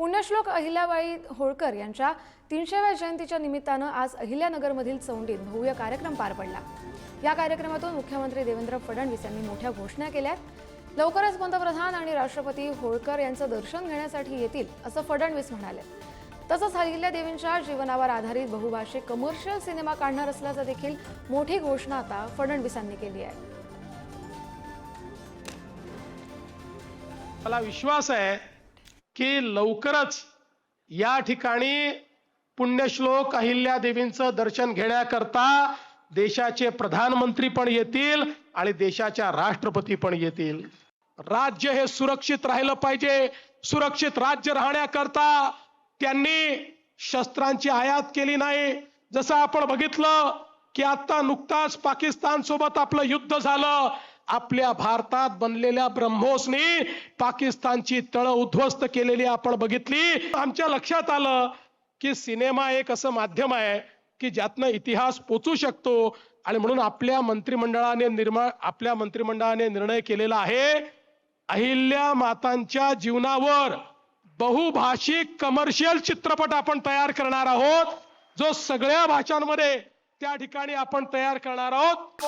पुण्यश्लोक अहिल्याबाई होळकर यांच्या तीनशेव्या जयंतीच्या निमित्तानं आज अहिल्यानगरमधील चौंडीत भव्य कार्यक्रम पार पडला. या कार्यक्रमातून मुख्यमंत्री देवेंद्र फडणवीस यांनी मोठ्या घोषणा केल्या लवकरच पंतप्रधान आणि राष्ट्रपती होळकर यांचं दर्शन घेण्यासाठी येतील असं फडणवीस म्हणाले. तसंच अहिल्या देवींच्या जीवनावर आधारित बहुभाषिक कमर्शियल सिनेमा काढणार असल्याचं देखील मोठी घोषणा आता फडणवीसांनी केली आहे. मला विश्वास आहे की लवकरच या ठिकाणी पुण्यश्लोक अहिल्यादेवींचं दर्शन घेण्याकरता देशाचे प्रधानमंत्री पण येतील आणि देशाच्या राष्ट्रपती पण येतील. राज्य हे सुरक्षित राहिलं पाहिजे. सुरक्षित राज्य राहण्याकरता त्यांनी शस्त्रांची आयात केली नाही. जसं आपण बघितलं की आता नुकताच पाकिस्तान सोबत आपलं युद्ध झालं. आपल्या भारतात बनलेल्या ब्रह्मोसनी पाकिस्तानची तळ उद्ध्वस्त केलेली आपण बघितली. आमच्या लक्षात आलं की सिनेमा एक असं माध्यम आहे की ज्यातनं इतिहास पोचू शकतो. आणि म्हणून आपल्या मंत्रिमंडळाने निर्माण आपल्या मंत्रिमंडळाने निर्णय केलेला आहे अहिल्या मातांच्या जीवनावर बहुभाषिक कमर्शियल चित्रपट आपण तयार करणार आहोत. जो सगळ्या भाषांमध्ये त्या ठिकाणी आपण तयार करणार आहोत.